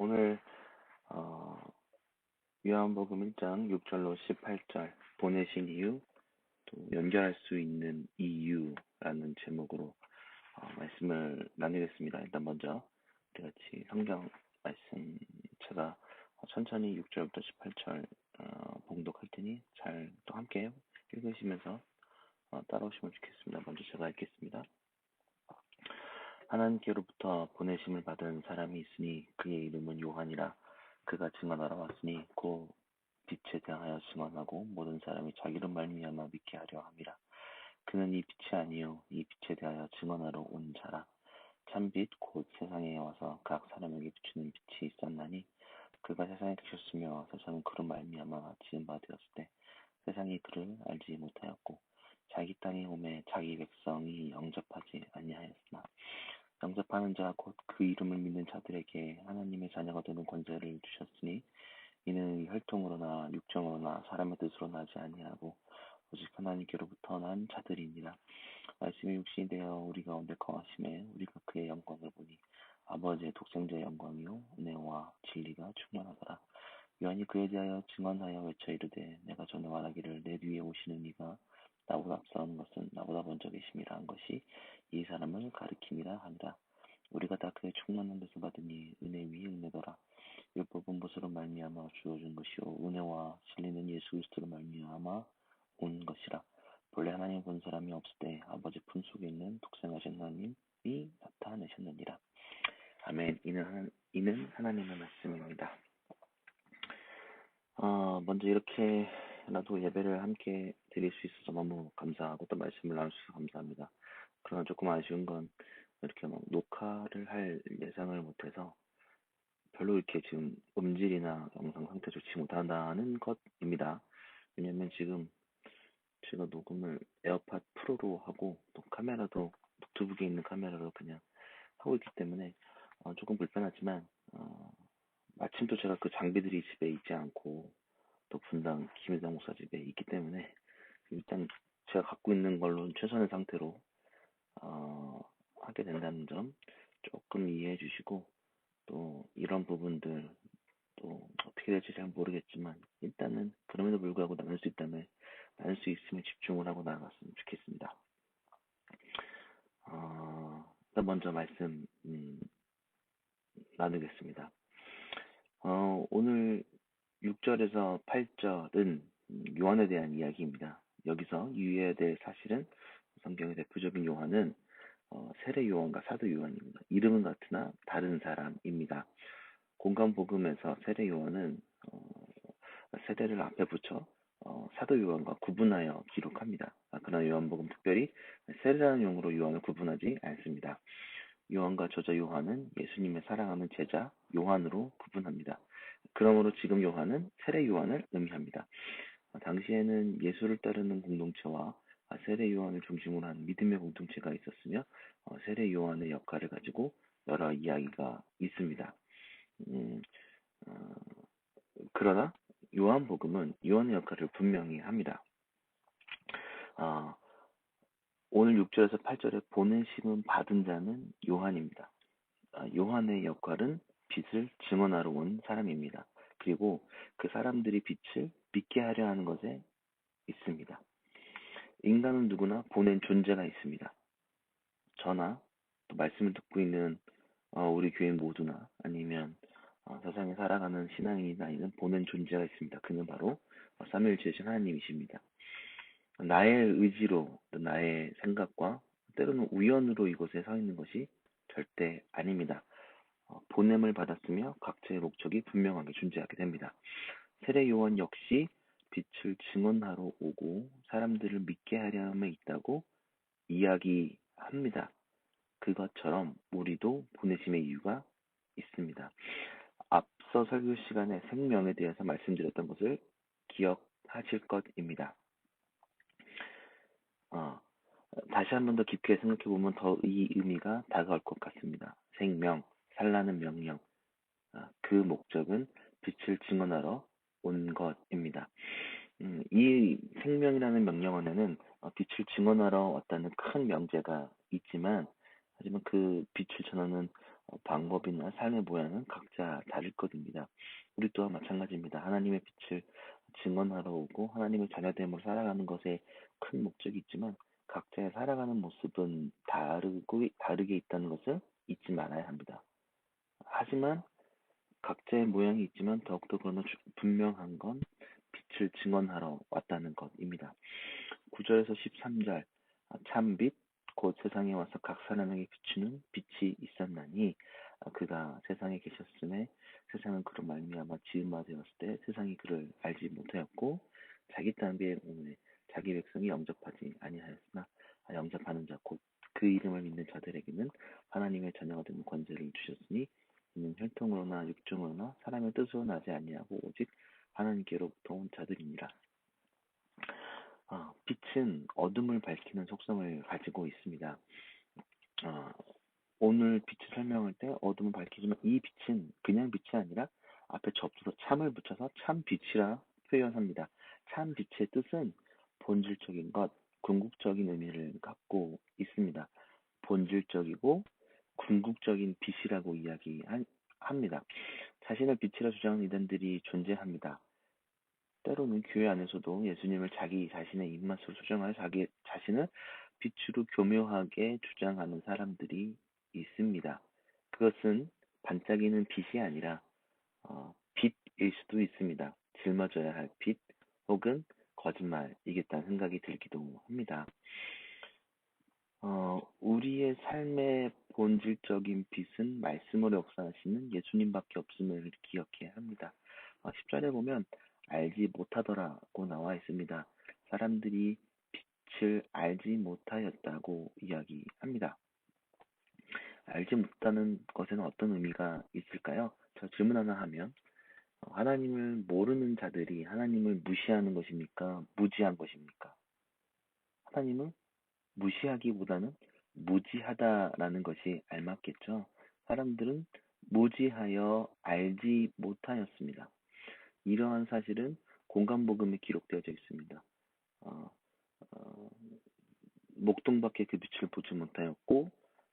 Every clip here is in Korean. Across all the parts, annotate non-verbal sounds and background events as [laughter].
오늘 어, 요한복음 1장 6절로 18절 보내신 이유 또 연결할 수 있는 이유라는 제목으로 어, 말씀을 나누겠습니다. 일단 먼저 우리 같이 성경 말씀 제가 천천히 6절부터 18절 어, 봉독할 테니 잘 또 함께 읽으시면서 어, 따라오시면 좋겠습니다. 먼저 제가 읽겠습니다. 하나님께로부터 보내심을 받은 사람이 있으니 그의 이름은 요한이라. 그가 증언하러 왔으니 곧 빛에 대하여 증언하고 모든 사람이 자기를 말미암아 믿게 하려 함이라. 그는 이 빛이 아니요 이 빛에 대하여 증언하러 온 자라. 참빛 곧 세상에 와서 각 사람에게 비추는 빛이 있었나니 그가 세상에 계셨으며 세상은 그로 말미암아 지은 바 되었을 때 세상이 그를 알지 못하였고 자기 땅에 오매 자기 백성이 영접하지 아니하였으나 영접하는 자 곧 그 이름을 믿는 자들에게 하나님의 자녀가 되는 권세를 주셨으니 이는 혈통으로나 육정으로나 사람의 뜻으로 나지 아니하고 오직 하나님께로부터 난 자들이니라. 말씀이 육신이 되어 우리 가운데 거하심에 우리가 그의 영광을 보니 아버지의 독생자의 영광이요 은혜와 진리가 충만하더라. 요한이 그에 대하여 증언하여 외쳐 이르되 내가 전에 말하기를 내 뒤에 오시는 이가 나보다 앞서는 것은 나보다 먼저 계심이라 한 것이 이 사람을 가리킴이라 하니라. 우리가 다 그의 충만한 데서 받으니 은혜 위에 은혜더라. 율법은 무엇으로 말미암아 주어진 것이요 은혜와 진리는 예수 그리스도로 말미암아 온 것이라. 본래 하나님 본 사람이 없을 때 아버지 품 속에 있는 독생하신 하나님이 나타내셨느니라. 아멘. 이는, 이는 하나님의 말씀입니다. 어, 먼저 이렇게라도 예배를 함께 드릴 수 있어서 너무 감사하고 또 말씀을 나눌 수 감사합니다. 그러나 조금 아쉬운 건 이렇게 막 녹화를 할 예상을 못해서 별로 이렇게 지금 음질이나 영상 상태 좋지 못한다는 것입니다. 왜냐면 지금 제가 녹음을 에어팟 프로로 하고 또 카메라도 노트북에 있는 카메라로 그냥 하고 있기 때문에 어, 조금 불편하지만 어, 마침 또 제가 그 장비들이 집에 있지 않고 또 분당 김혜장 목사 집에 있기 때문에 일단 제가 갖고 있는 걸로 최선의 상태로 어, 하게 된다는 점 조금 이해해 주시고 또 이런 부분들 또 어떻게 될지 잘 모르겠지만 일단은 그럼에도 불구하고 나눌 수 있다면 나눌 수 있으면 집중을 하고 나갔으면 좋겠습니다. 어, 먼저 말씀 음, 나누겠습니다. 어, 오늘 6절에서 8절은 요한에 대한 이야기입니다. 여기서 유의해야 될 사실은 성경의 대표적인 요한은 어, 세례 요한과 사도 요한입니다. 이름은 같으나 다른 사람입니다. 공간 복음에서 세례 요한은 어, 세례를 앞에 붙여 어, 사도 요한과 구분하여 기록합니다. 아, 그러나 요한복음 특별히 세례라는 용어로 요한을 구분하지 않습니다. 요한과 저자 요한은 예수님의 사랑하는 제자 요한으로 구분합니다. 그러므로 지금 요한은 세례 요한을 의미합니다. 아, 당시에는 예수를 따르는 공동체와 아, 세례 요한을 중심으로 한 믿음의 공동체가 있었으며 어, 세례 요한의 역할을 가지고 여러 이야기가 있습니다. 음, 어, 그러나 요한복음은 요한의 역할을 분명히 합니다. 어, 오늘 6절에서 8절에 보내심은 받은 자는 요한입니다. 아, 요한의 역할은 빛을 증언하러 온 사람입니다. 그리고 그 사람들이 빛을 믿게 하려 하는 것에 있습니다. 인간은 누구나 보낸 존재가 있습니다. 저나 또 말씀을 듣고 있는 어, 우리 교회 모두나 아니면 어, 세상에 살아가는 신앙인이나 보낸 존재가 있습니다. 그는 바로 사무엘 지으신 하나님이십니다. 나의 의지로 나의 생각과 때로는 우연으로 이곳에 서 있는 것이 절대 아닙니다. 어, 보냄을 받았으며 각자의 목적이 분명하게 존재하게 됩니다. 세례 요한 역시 빛을 증언하러 오고 사람들을 믿게 하려 함에 있다고 이야기합니다. 그것처럼 우리도 보내심의 이유가 있습니다. 앞서 설교 시간에 생명에 대해서 말씀드렸던 것을 기억하실 것입니다. 어, 다시 한 번 더 깊게 생각해 보면 더 이 의미가 다가올 것 같습니다. 생명, 살라는 명령. 어, 그 목적은 빛을 증언하러 온 것입니다. 음, 이 생명이라는 명령 안에는 어, 빛을 증언하러 왔다는 큰 명제가 있지만 하지만 그 빛을 전하는 어, 방법이나 삶의 모양은 각자 다를 것입니다. 우리 또한 마찬가지입니다. 하나님의 빛을 증언하러 오고 하나님의 자녀됨으로 살아가는 것에 큰 목적이 있지만 각자의 살아가는 모습은 다르고 다르게 있다는 것을 잊지 말아야 합니다. 하지만 각자의 모양이 있지만 더욱더 그러나 분명한 건 빛을 증언하러 왔다는 것입니다. 9절에서 13절 참빛 곧 세상에 와서 각 사람에게 비추는 빛이 있었나니 그가 세상에 계셨음에 세상은 그로 말미암아 바 되었을 때 세상이 그를 알지 못하였고 자기 땅에 오늘 자기 백성이 영접하지 아니하였으나 영접하는 자 곧 그 이름을 믿는 자들에게는 하나님의 자녀가 되는 권세를 주셨으니 이는 혈통으로나 육종으로나 사람의 뜻으로 나지 아니하고 오직 하나님께로부터 온 자들이니라. 아, 빛은 어둠을 밝히는 속성을 가지고 있습니다. 아, 오늘 빛을 설명할 때 어둠을 밝히지만 이 빛은 그냥 빛이 아니라 앞에 접수서 참을 붙여서 참 빛이라 표현합니다. 참 빛의 뜻은 본질적인 것, 궁극적인 의미를 갖고 있습니다. 본질적이고 궁극적인 빛이라고 이야기합니다. 자신을 빛이라 주장하는 이단들이 존재합니다. 때로는 교회 안에서도 예수님을 자기 자신의 입맛으로 수정하여 자기 자신을 빛으로 교묘하게 주장하는 사람들이 있습니다. 그것은 반짝이는 빛이 아니라 어, 빛일 수도 있습니다. 짊어져야 할 빛 혹은 거짓말이겠다는 생각이 들기도 합니다. 어, 우리의 삶의 본질적인 빛은 말씀으로 역사하시는 예수님밖에 없음을 기억해야 합니다. 어, 10절에 보면 알지 못하더라고 나와 있습니다. 사람들이 빛을 알지 못하였다고 이야기합니다. 알지 못하는 것에는 어떤 의미가 있을까요? 저 질문 하나 하면 어, 하나님을 모르는 자들이 하나님을 무시하는 것입니까? 무지한 것입니까? 하나님을 무시하기보다는 무지하다라는 것이 알맞겠죠. 사람들은 무지하여 알지 못하였습니다. 이러한 사실은 공간복음에 기록되어져 있습니다. 어, 어, 목동밖에 그 빛을 보지 못하였고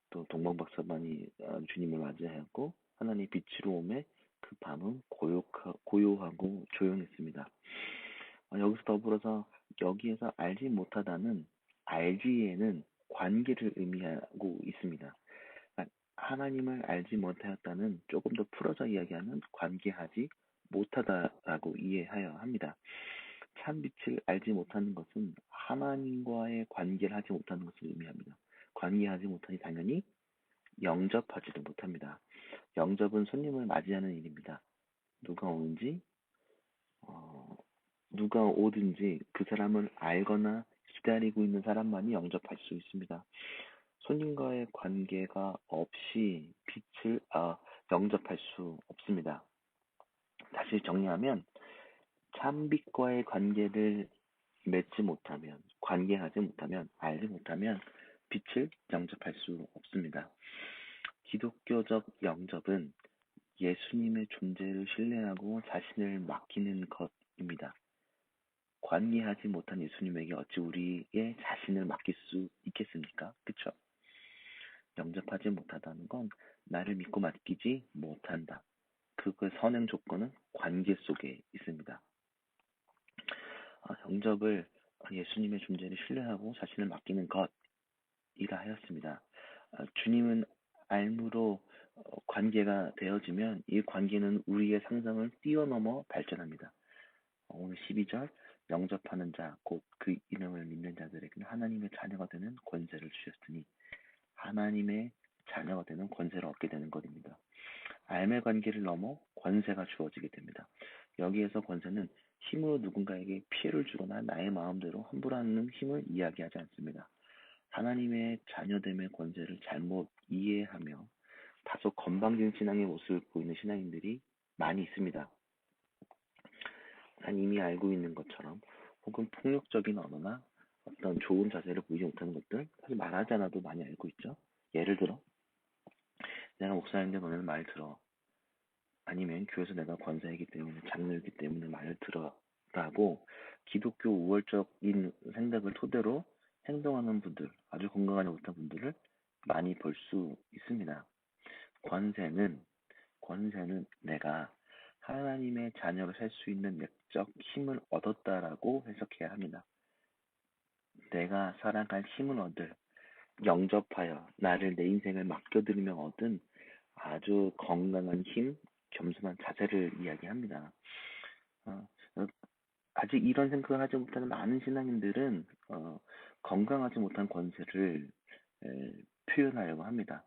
또 동방박사만이 어, 주님을 맞이하였고 하나님 빛으로 오매 그 밤은 고요하, 고요하고 조용했습니다. 어, 여기서 더불어서 여기에서 알지 못하다는 알지에는 관계를 의미하고 있습니다. 그러니까 하나님을 알지 못하였다는 조금 더 풀어서 이야기하는 관계하지 못하다라고 이해하여 합니다. 참 빛을 알지 못하는 것은 하나님과의 관계를 하지 못하는 것을 의미합니다. 관계하지 못하니 당연히 영접하지도 못합니다. 영접은 손님을 맞이하는 일입니다. 누가 오는지, 어, 누가 오든지 그 사람을 알거나 기다리고 있는 사람만이 영접할 수 있습니다. 손님과의 관계가 없이 빛을 아, 영접할 수 없습니다. 다시 정리하면 참빛과의 관계를 맺지 못하면 관계하지 못하면 알지 못하면 빛을 영접할 수 없습니다. 기독교적 영접은 예수님의 존재를 신뢰하고 자신을 맡기는 것입니다. 관계하지 못한 예수님에게 어찌 우리의 자신을 맡길 수 있겠습니까? 그쵸? 영접하지 못하다는 건 나를 믿고 맡기지 못한다. 그의 선행 조건은 관계 속에 있습니다. 어, 영접을 예수님의 존재를 신뢰하고 자신을 맡기는 것이라 하였습니다. 어, 주님은 알무로 어, 관계가 되어지면 이 관계는 우리의 상상을 뛰어넘어 발전합니다. 오늘 12절 영접하는 자, 곧 그 이름을 믿는 자들에게는 하나님의 자녀가 되는 권세를 주셨으니 하나님의 자녀가 되는 권세를 얻게 되는 것입니다. 알매 관계를 넘어 권세가 주어지게 됩니다. 여기에서 권세는 힘으로 누군가에게 피해를 주거나 나의 마음대로 함부로 하는 힘을 이야기하지 않습니다. 하나님의 자녀됨의 권세를 잘못 이해하며 다소 건방진 신앙의 모습을 보이는 신앙인들이 많이 있습니다. 난 이미 알고 있는 것처럼 혹은 폭력적인 언어나 어떤 좋은 자세를 보이지 못하는 것들 사실 말하지 않아도 많이 알고 있죠. 예를 들어 내가 목사인데 너네는 말 들어. 아니면 교회에서 내가 권사이기 때문에 장로이기 때문에 말을 들어라고 기독교 우월적인 생각을 토대로 행동하는 분들, 아주 건강하지 못한 분들을 많이 볼 수 있습니다. 권세는 권세는 내가 하나님의 자녀로 살 수 있는 내 적 힘을 얻었다라고 해석해야 합니다. 내가 살아갈 힘을 얻을 영접하여 나를 내 인생을 맡겨드리며 얻은 아주 건강한 힘, 겸손한 자세를 이야기합니다. 어, 아직 이런 생각을 하지 못하는 많은 신앙인들은 어, 건강하지 못한 권세를 에, 표현하려고 합니다.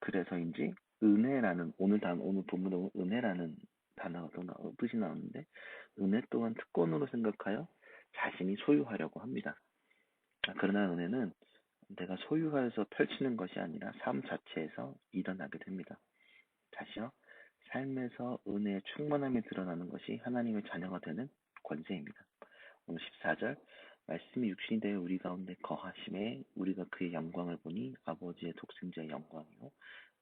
그래서인지 은혜라는 오늘 단 오늘 본문에 은혜라는 단어가 또 나, 뜻이 나오는데 은혜 또한 특권으로 생각하여 자신이 소유하려고 합니다. 아, 그러나 은혜는 내가 소유하여서 펼치는 것이 아니라 삶 자체에서 일어나게 됩니다. 다시요. 삶에서 은혜의 충만함이 드러나는 것이 하나님의 자녀가 되는 권세입니다. 오늘 14절 말씀이 육신이 되어 우리 가운데 거하심에 우리가 그의 영광을 보니 아버지의 독생자의 영광이요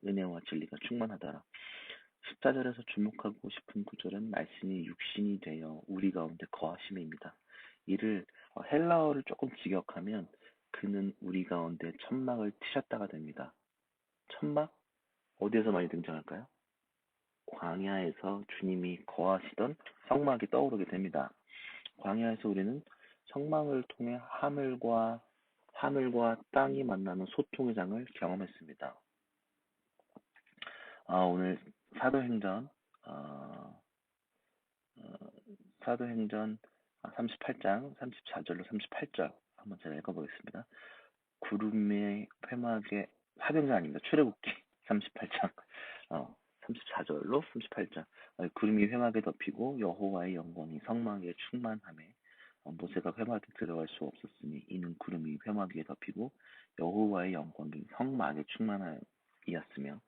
은혜와 진리가 충만하더라. 14절에서 주목하고 싶은 구절은 말씀이 육신이 되어 우리 가운데 거하심입니다. 이를 어, 헬라어를 조금 직역하면 그는 우리 가운데 천막을 트셨다가 됩니다. 천막? 어디에서 많이 등장할까요? 광야에서 주님이 거하시던 성막이 떠오르게 됩니다. 광야에서 우리는 성막을 통해 하늘과 하늘과 땅이 만나는 소통의 장을 경험했습니다. 아, 오늘 사도행전 어, 어, 사도행전 38장 34절로 38절 한번 제가 읽어보겠습니다. 구름의 회막에 사병자 아닙니다. 출애굽기 [laughs] 38장 어, 34절로 38절 구름이 회막에 덮이고 여호와의 영광이 성막에 충만함에 어, 모세가 회막에 들어갈 수 없었으니 이는 구름이 회막 위에 덮이고 여호와의 영광이 성막에 충만하였으며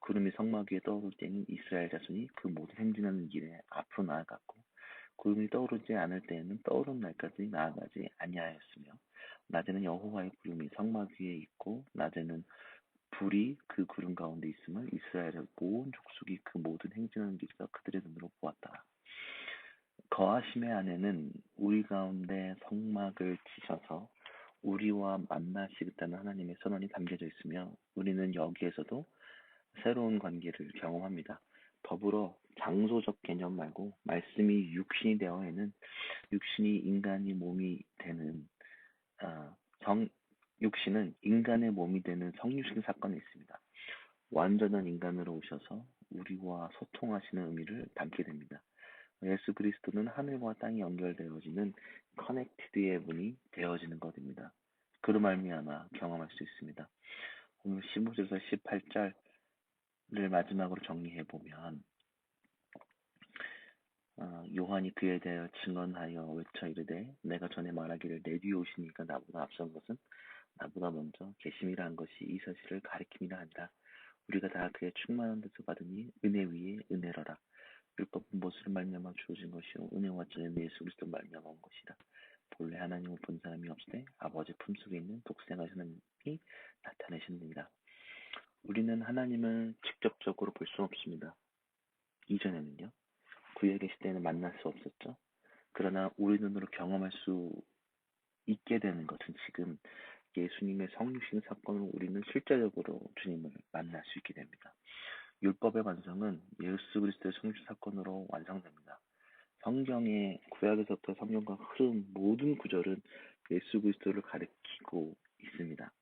구름이 성막 위에 떠오를 때는 이스라엘 자손이 그 모든 행진하는 길에 앞으로 나아갔고 구름이 떠오르지 않을 때에는 떠오른 날까지 나아가지 아니하였으며 낮에는 여호와의 구름이 성막 위에 있고 낮에는 불이 그 구름 가운데 있음을 이스라엘의 모든 족속이 그 모든 행진하는 길에서 그들의 눈으로 보았다. 거하심의 안에는 우리 가운데 성막을 치셔서 우리와 만나시겠다는 하나님의 선언이 담겨져 있으며 우리는 여기에서도 새로운 관계를 경험합니다. 더불어 장소적 개념 말고 말씀이 육신이 되어에는 육신이 인간이 몸이 되는 어, 성 육신은 인간의 몸이 되는 성육신 사건이 있습니다. 완전한 인간으로 오셔서 우리와 소통하시는 의미를 담게 됩니다. 예수 그리스도는 하늘과 땅이 연결되어지는 커넥티드의 문이 되어지는 것입니다. 그로 말미암아 경험할 수 있습니다. 오늘 15절에서 18절 을 마지막으로 정리해 보면 어, 요한이 그에 대하여 증언하여 외쳐 이르되 내가 전에 말하기를 내 뒤에 오시니까 나보다 앞선 것은 나보다 먼저 계심이라 한 것이 이 사실을 가리킴이라 한다. 우리가 다 그의 충만한 데서 받으니 은혜 위에 은혜로라. 율법은 무엇으로 말미암아 주어진 것이요 은혜와 전에 예수 그리스도 말미암아 온 것이다. 본래 하나님을 본 사람이 없으되 아버지 품속에 있는 독생하신 하나님이 나타내십니다. 우리는 하나님을 직접적으로 볼 수 없습니다. 이전에는요. 구약의 시대에는 만날 수 없었죠. 그러나 우리 눈으로 경험할 수 있게 되는 것은 지금 예수님의 성육신 사건으로 우리는 실제적으로 주님을 만날 수 있게 됩니다. 율법의 완성은 예수 그리스도의 성육신 사건으로 완성됩니다. 성경의 구약에서부터 성경과 흐름 모든 구절은 예수 그리스도를 가리키고 있습니다.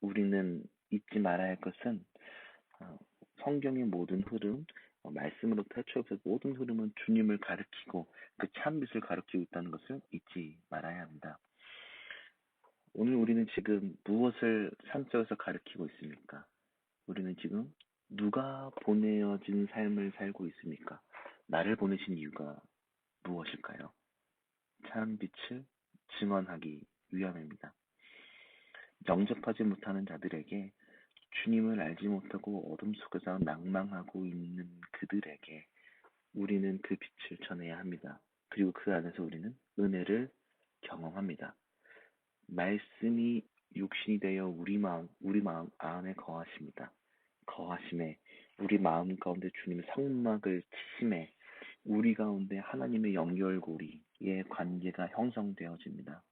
우리는 잊지 말아야 할 것은 어, 성경의 모든 흐름, 어, 말씀으로부터 해초부터 모든 흐름은 주님을 가리키고 그 참빛을 가리키고 있다는 것을 잊지 말아야 합니다. 오늘 우리는 지금 무엇을 산적에서 가리키고 있습니까? 우리는 지금 누가 보내어진 삶을 살고 있습니까? 나를 보내신 이유가 무엇일까요? 참빛을 증언하기 위함입니다. 영접하지 못하는 자들에게 주님을 알지 못하고 어둠 속에서 낭망하고 있는 그들에게 우리는 그 빛을 전해야 합니다. 그리고 그 안에서 우리는 은혜를 경험합니다. 말씀이 육신이 되어 우리 마음, 우리 마음 안에 거하십니다. 거하심에 우리 마음 가운데 주님의 성막을 치심에 우리 가운데 하나님의 연결고리의 관계가 형성되어집니다.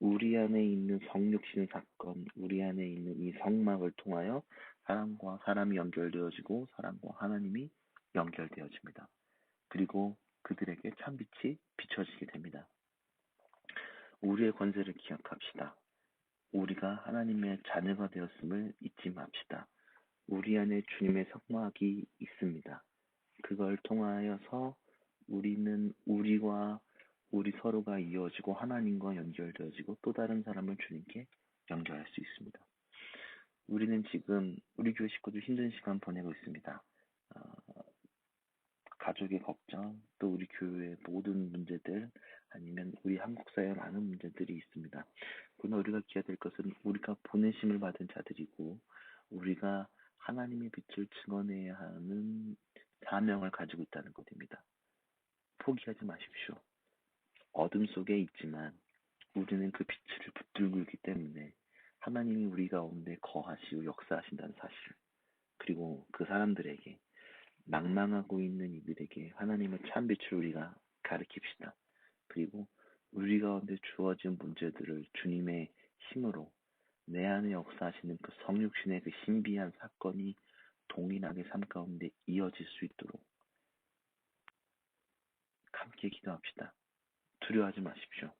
우리 안에 있는 성육신 사건, 우리 안에 있는 이 성막을 통하여 사람과 사람이 연결되어지고 사람과 하나님이 연결되어집니다. 그리고 그들에게 참빛이 비춰지게 됩니다. 우리의 권세를 기억합시다. 우리가 하나님의 자녀가 되었음을 잊지 맙시다. 우리 안에 주님의 성막이 있습니다. 그걸 통하여서 우리는 우리와 우리 서로가 이어지고 하나님과 연결되어지고 또 다른 사람을 주님께 연결할 수 있습니다. 우리는 지금 우리 교회 식구들 힘든 시간 보내고 있습니다. 어, 가족의 걱정, 또 우리 교회의 모든 문제들, 아니면 우리 한국 사회의 많은 문제들이 있습니다. 그러나 우리가 기해야 될 것은 우리가 보내심을 받은 자들이고, 우리가 하나님의 빛을 증언해야 하는 사명을 가지고 있다는 것입니다. 포기하지 마십시오. 어둠 속에 있지만 우리는 그 빛을 붙들고 있기 때문에 하나님이 우리 가운데 거하시고 역사하신다는 사실 그리고 그 사람들에게 망망하고 있는 이들에게 하나님의 참빛을 우리가 가르칩시다. 그리고 우리 가운데 주어진 문제들을 주님의 힘으로 내 안에 역사하시는 그 성육신의 그 신비한 사건이 동일하게 삶 가운데 이어질 수 있도록 함께 기도합시다. 두려워하지 마십시오.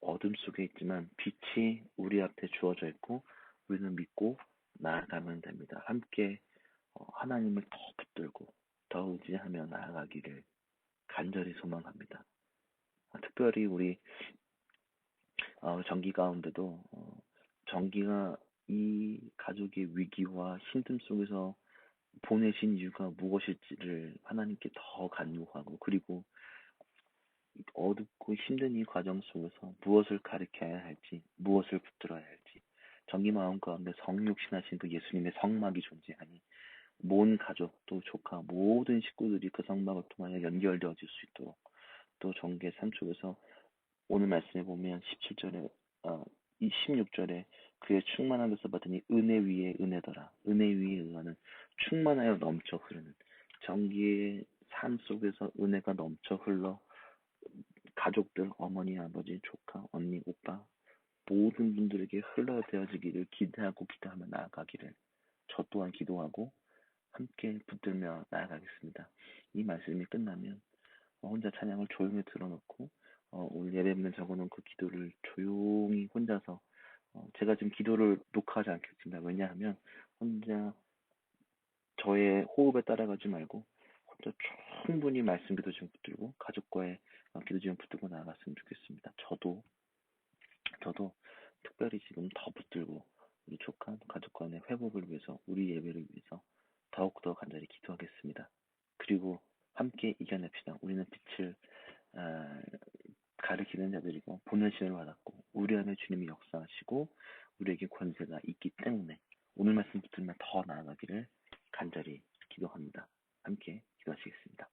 어둠 속에 있지만 빛이 우리 앞에 주어져 있고 우리는 믿고 나아가면 됩니다. 함께 어, 하나님을 더 붙들고 더 의지하며 나아가기를 간절히 소망합니다. 아, 특별히 우리 어, 정기 가운데도 어, 정기가 이 가족의 위기와 힘듦 속에서 보내신 이유가 무엇일지를 하나님께 더 간구하고 그리고 어둡고 힘든 이 과정 속에서 무엇을 가르쳐야 할지, 무엇을 붙들어야 할지, 정기 마음 가운데 성육신하신 그 예수님의 성막이 존재하니, 모든 가족, 또 조카, 모든 식구들이 그 성막을 통하여 연결되어질 수 있도록, 또 정계 삶 속에서 오늘 말씀에 보면 17절에, 어, 16절에 그의 충만함에서 받으니 은혜 위에 은혜더라. 은혜 위에 은혜는 충만하여 넘쳐 흐르는 정기의 삶 속에서 은혜가 넘쳐 흘러 가족들, 어머니, 아버지, 조카, 언니, 오빠 모든 분들에게 흘러되어지기를 기대하고 기도하며 나아가기를 저 또한 기도하고 함께 붙들며 나아가겠습니다. 이 말씀이 끝나면 혼자 찬양을 조용히 들어놓고 어, 오늘 예배면 적어놓은 그 기도를 조용히 혼자서 어, 제가 지금 기도를 녹화하지 않겠습니다. 왜냐하면 혼자 저의 호흡에 따라가지 말고 혼자 충분히 말씀 기도 좀 붙들고 가족과의 어, 기도 좀 붙들고 나아갔으면 좋겠습니다. 저도 저도 특별히 지금 더 붙들고 우리 조카 가족 간의 회복을 위해서 우리 예배를 위해서 더욱더 간절히 기도하겠습니다. 그리고 함께 이겨냅시다. 우리는 빛을 아, 가르치는 자들이고 보내신을 받았고 우리 안에 주님이 역사하시고 우리에게 권세가 있기 때문에 오늘 말씀 붙들면 더 나아가기를 간절히 기도합니다. 함께 기도하시겠습니다.